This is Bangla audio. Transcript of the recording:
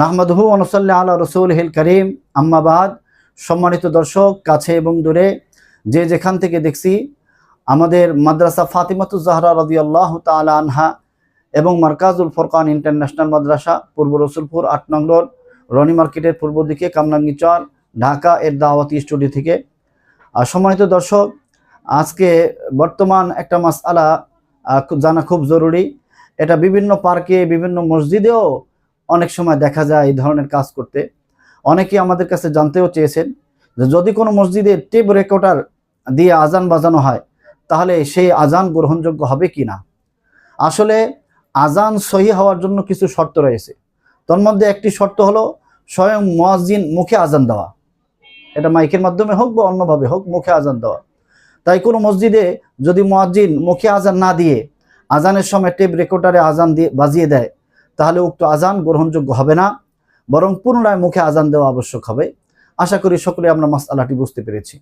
নাহমাদহু অনুসল্লা আল্লাহ রসুল হিল করিম। আম্মাবাদ সম্মানিত দর্শক, কাছে এবং দূরে, যে যেখান থেকে দেখছি, আমাদের মাদ্রাসা ফাতিমাতুজ জাহরা রদি আল্লাহ তালা আনহা এবং মার্কাজুল ফরকান ইন্টারন্যাশনাল মাদ্রাসা, পূর্ব রসুলপুর, আট নং রোড রনি মার্কেটের পূর্ব দিকে, কামরাঙ্গি চর, ঢাকা, এর দাওয়াতি স্টুডিও থেকে। আর সম্মানিত দর্শক, আজকে বর্তমান একটা মাস আলা জানা খুব জরুরি। এটা বিভিন্ন পার্কে, বিভিন্ন মসজিদেও অনেক সময় দেখা যায় এই ধরনের কাজ করতে। অনেকেই আমাদের কাছে জানতেও চেয়েছেন যে যদি কোনো মসজিদে টেপ রেকর্ডার দিয়ে আজান বাজানো হয়, তাহলে সেই আজান গ্রহণযোগ্য হবে কি না? আসলে আজান সহি হওয়ার জন্য কিছু শর্ত রয়েছে। তার মধ্যে একটি শর্ত হলো স্বয়ং মোয়াজ্জিন মুখে আজান দেওয়া। এটা মাইকের মাধ্যমে হোক বা অন্যভাবে হোক, মুখে আজান দেওয়া। তাই কোনো মসজিদে যদি মোয়াজ্জিন মুখে আজান না দিয়ে আজানের সময় টেপ রেকর্ডারে আজান দিয়ে বাজিয়ে দেয় তাহলে উক্ত আজান গ্রহণযোগ্য হবে না, বরং পুনরায় মুখে আজান দেওয়া আবশ্যক হবে। আশা করি সকলে আমরা মাস আল্লাহটি বুঝতে পেরেছি।